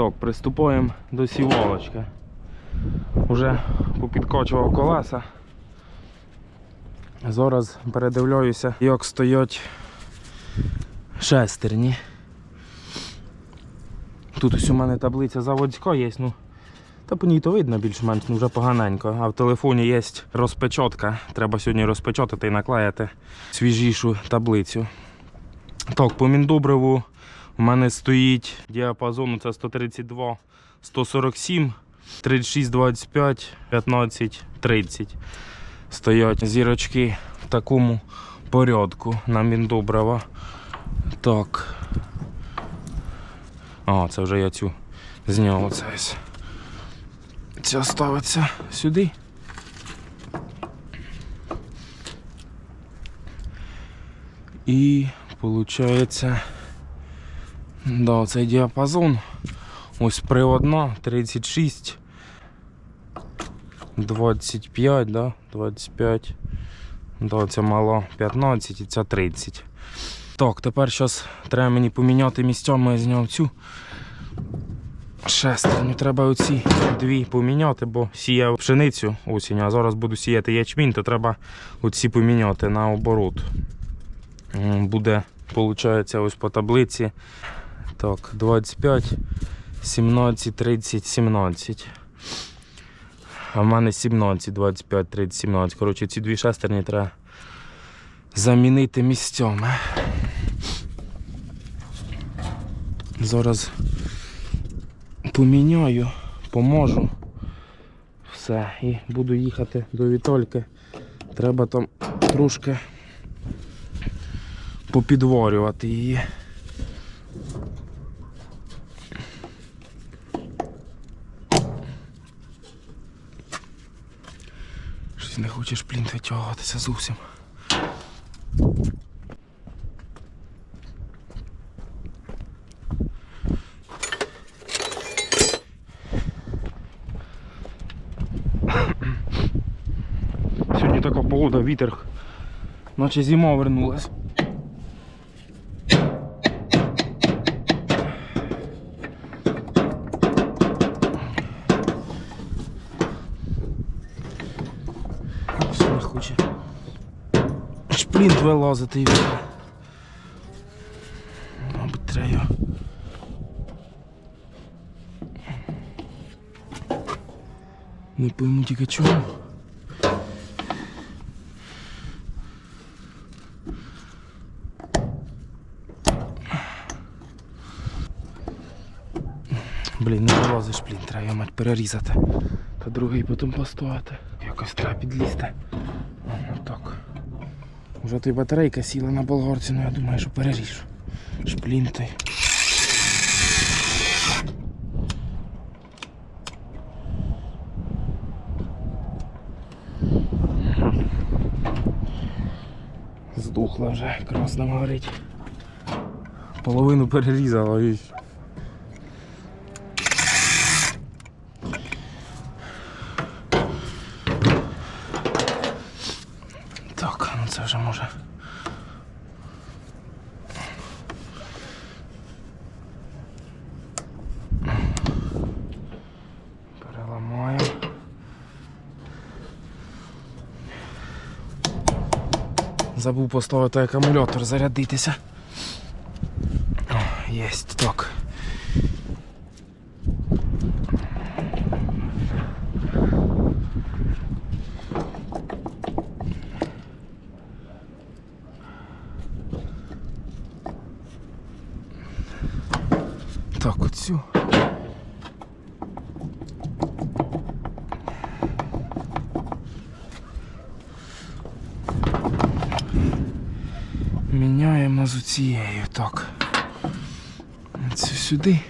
Так, приступаємо до сіволочки. Уже попідкочував колеса. Зараз передивляюся, як стоять шестерні. Тут ось у мене таблиця заводська є, ну та по ній то видно більш-менш, ну вже поганенько. А в телефоні є розпечатка. Треба сьогодні розпечатати і наклеїти свіжішу таблицю. Так, по міндобриву у мене стоїть діапазон це 132, 147, 36, 25, 15, 30. Стоять зірочки в такому порядку на міндобрива. Так. А, це вже я цю зняв. Оце. Ця ставиться сюди. І виходить, да, цей діапазон. Ось приводна 36, 25, да, 25. Да, це мало 15 і ця 30. Так, тепер зараз треба мені поміняти місцями, я зняв цю шестерню. Треба оці дві поміняти, бо сіяв пшеницю осінню, а зараз буду сіяти ячмінь, то треба оці поміняти на оборот. М, Буде, виходить, ось по таблиці. Так, 25, 17, 30, 17. А в мене 17, 25, 30, 17. Коротше, ці дві шестерні треба замінити місцями. Зараз поміняю, поможу. Все, і буду їхати до Вітольки. Треба там трошки попідворювати її. Щось не хочеш блін, витягуватися зовсім. Сьогодні така погода, вітер, наче зима вернулась. Шплінт вилазити. Мабуть, треба. Не пойму тільки чому. Блін, не вилазиш, блін, треба мать перерізати. Та другий потім поставити. Якось треба підлізти. Вже той батарейка сіла на болгарці, ну я думаю, що переріжу. Шплінти. Здухла вже, красно горить. Половину перерізала і. Це вже може. Переламаємо. Забув поставити акумулятор, зарядитися. Єсть, так. Оцю. Міняємо з цією, так. Цю сюди.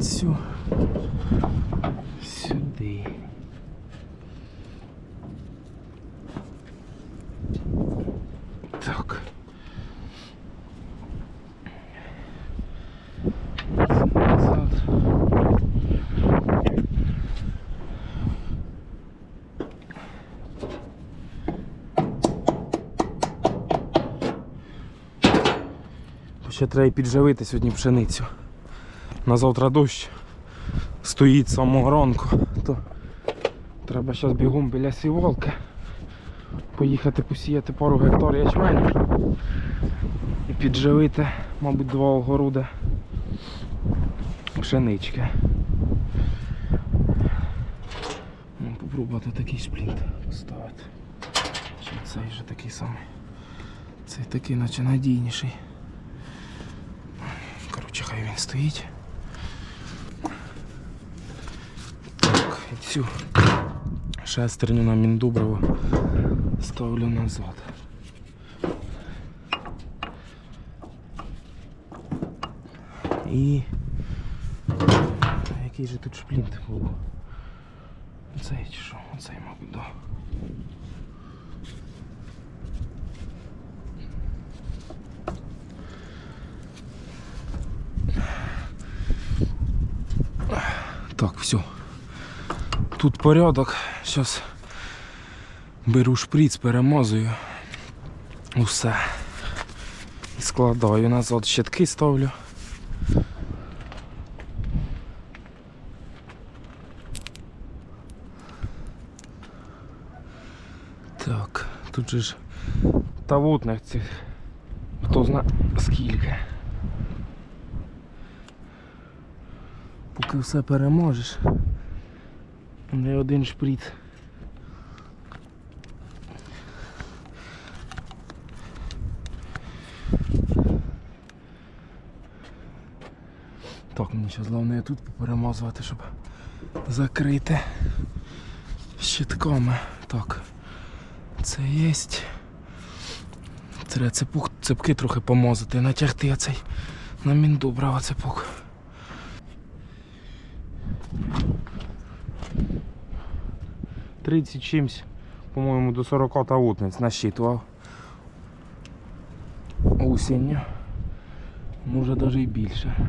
Цю. Сюди. Так. Назад. Ще треба підживити сьогодні пшеницю. На завтра дощ стоїть з самого ранку, то треба зараз бігом біля сіволки. Поїхати посіяти пару гектар ячменю і підживити, мабуть, два огороди пшенички. Ну, попробувати такий шплінт поставити. Чи цей вже такий самий. Цей такий наче надійніший. Хай він стоїть. Так, і цю шестерню на міндуброво ставлю назад. І який же тут шплінт був? Оцей чи що? Оцей, мабуть, да. Так, все. Тут порядок. Зараз беру шприц, перемазую. Усе. І складаю назад, щитки ставлю. Так, тут же ж тавутних цих. Хто зна скільки. поки все переможеш. Не один шприц. Так, мені зараз головне я тут поперемазувати, щоб закрити щитками. Так, це є. Треба цепух, цепки трохи помозати, натягти я цей на міндобрав цепух. 30 чимсь, по-моєму, до 40 таутниць насчитував. Осінню. Може навіть і більше.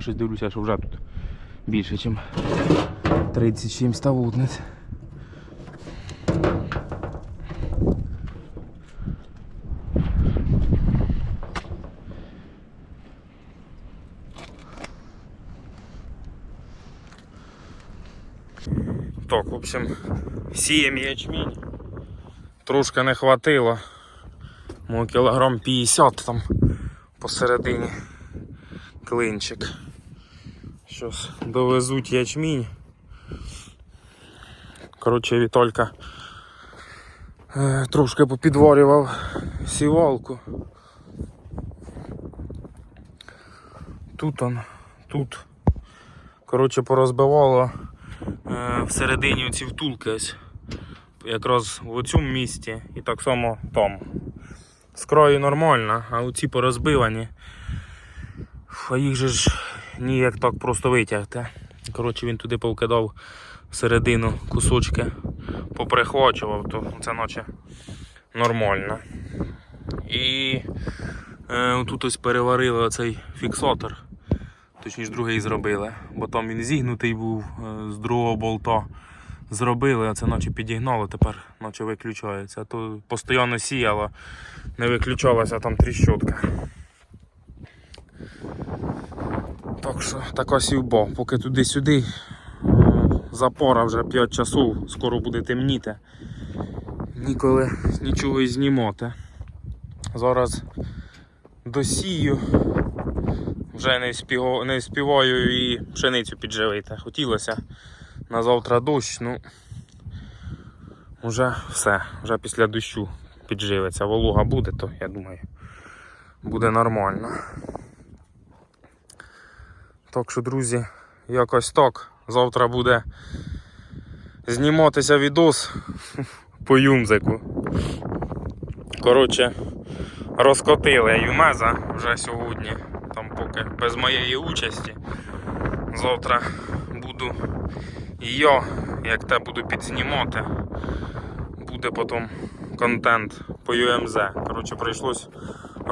Я щось дивлюся, що вже тут більше, ніж 37 ставутниць. Так, в общем, сієм ячмінь. Трошки не хватило. Мов кілограм 50 там посередині клинчик. Щось довезуть ячмінь. Коротше, Вітолька е, трошки попідварював сівалку. Тут он, тут. Коротше, порозбивало е, всередині оці втулки ось. Якраз в цьому місці і так само там. З нормально, а оці порозбивані. А їх же ж ніяк так просто витягти. Коротше, він туди повкидав всередину кусочки, поприхвачував, то це наче нормально. І е, тут ось переварили оцей фіксатор. Точніше, другий зробили, бо там він зігнутий був е, з другого болта. Зробили, а це наче підігнало, тепер наче виключається. А то постійно сіяло, не виключалася там тріщотка. Так що така сівба, поки туди-сюди е, запора вже 5 часов, скоро буде темніти. Ніколи нічого і знімати. Зараз досію, вже не, спіго, не співаю і пшеницю підживити. Хотілося на завтра дощ, ну вже все, вже після дощу підживиться. Волога буде, то я думаю, буде нормально. Так що, друзі, якось так. Завтра буде зніматися відос по юмзику. Коротше, розкотили юмеза вже сьогодні. Там поки без моєї участі. Завтра буду йо, як те буду підзнімати. Буде потім контент по UMZ. Коротше, прийшлось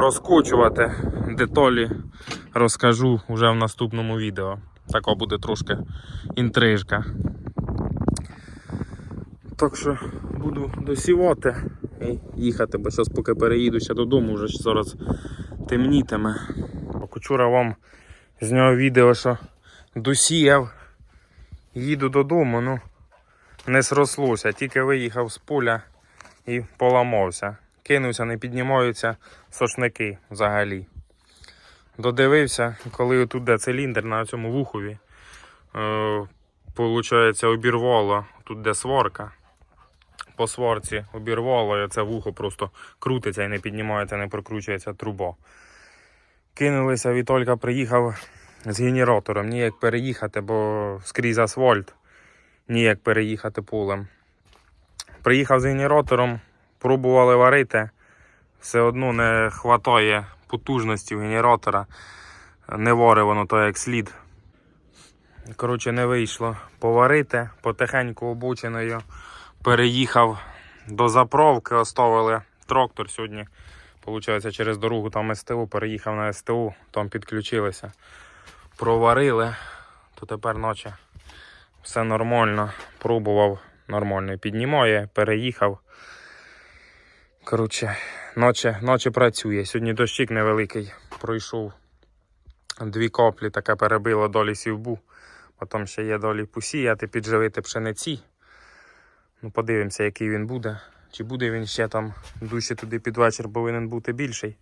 розкочувати деталі. Розкажу вже в наступному відео. Така буде трошки інтрижка. Так що буду досівати і їхати, бо зараз поки переїду ще додому, вже ж зараз темнітиме. Вчора вам зняв відео, що досіяв, їду додому, ну не срослося, тільки виїхав з поля і поламався. Кинувся, не піднімаються сошники взагалі. Додивився, коли тут де циліндр на цьому вухові, е, получається, обірвало, тут де сварка. По сварці обірвало, і це вухо просто крутиться і не піднімається, не прокручується труба. Кинулися, Вітолька приїхав з генератором. Ніяк переїхати, бо скрізь асфальт, ніяк переїхати полем. Приїхав з генератором, пробували варити. Все одно не вистачає потужності генератора. Не вари воно то як слід. Коротше, не вийшло поварити. Потихеньку обученою переїхав до заправки, оставили трактор сьогодні. Получається, через дорогу там СТУ, переїхав на СТУ, там підключилися. Проварили, то тепер ночі все нормально. Пробував нормально. Піднімає, переїхав. Коротше, ночі, ночі працює. Сьогодні дощик невеликий пройшов. Дві коплі таке перебило долі сівбу. Потім ще є долі посіяти, підживити пшениці. Ну, подивимося, який він буде. Чи буде він ще там дужче туди під вечір повинен бути більший.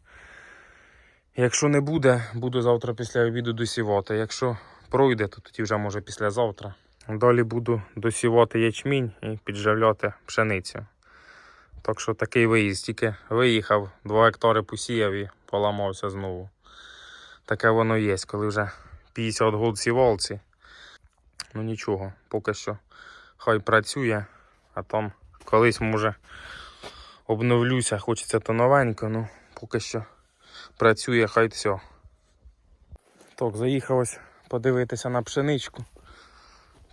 Якщо не буде, буду завтра після обіду досівати. Якщо пройде, то тоді вже може післязавтра. Далі буду досівати ячмінь і підживляти пшеницю. Так що такий виїзд. Тільки виїхав, 2 гектари посіяв і поламався знову. Таке воно є, коли вже 50 год сівалці. Ну нічого, поки що хай працює, а там колись може обновлюся, хочеться то новенько, ну поки що працює, хай все. Так, заїхав ось подивитися на пшеничку.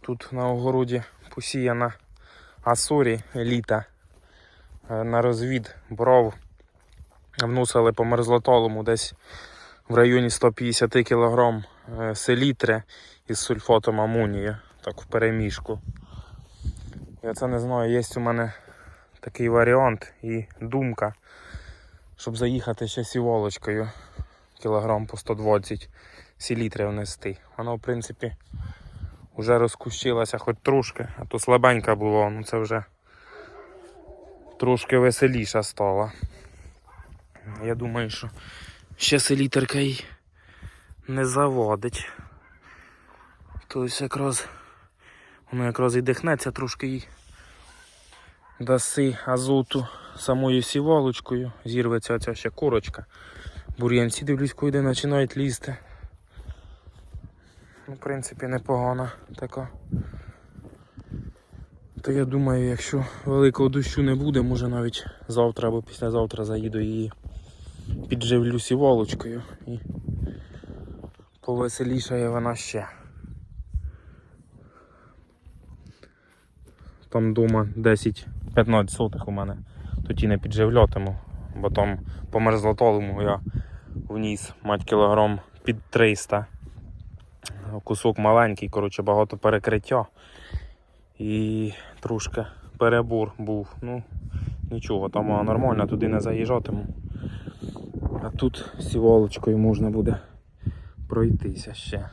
Тут на огороді посіяна Асорі еліта. Е, На розвід бров вносили по мерзлотолому десь в районі 150 кг селітри із сульфатом амонію, так в переміжку. Я це не знаю, є у мене такий варіант і думка, щоб заїхати ще сіволочкою кілограм по 120 селітри внести. Воно, в принципі, вже розкущилося хоч трошки, а то слабенька було, ну це вже трошки веселіша стала. Я думаю, що ще селітерка й не заводить. Тобто якраз воно якраз і дихнеться трошки і даси азоту самою сівалочкою, зірветься оця ще курочка. Бур'янці дивлюсь, куди починають лізти. Ну, в принципі, непогана така. То я думаю, якщо великого дощу не буде, може навіть завтра або післязавтра заїду її підживлю сівалочкою і повеселішає вона ще. Там вдома 10-15 сотих у мене. Тоді не підживлятиму, бо там по мерзлотолому я вніс мать кілограм під 300. Кусок маленький, коротше, багато перекриття. І трошки перебор був. Ну, нічого, там нормально, туди не заїжджатиму. А тут сівалочкою можна буде пройтися ще.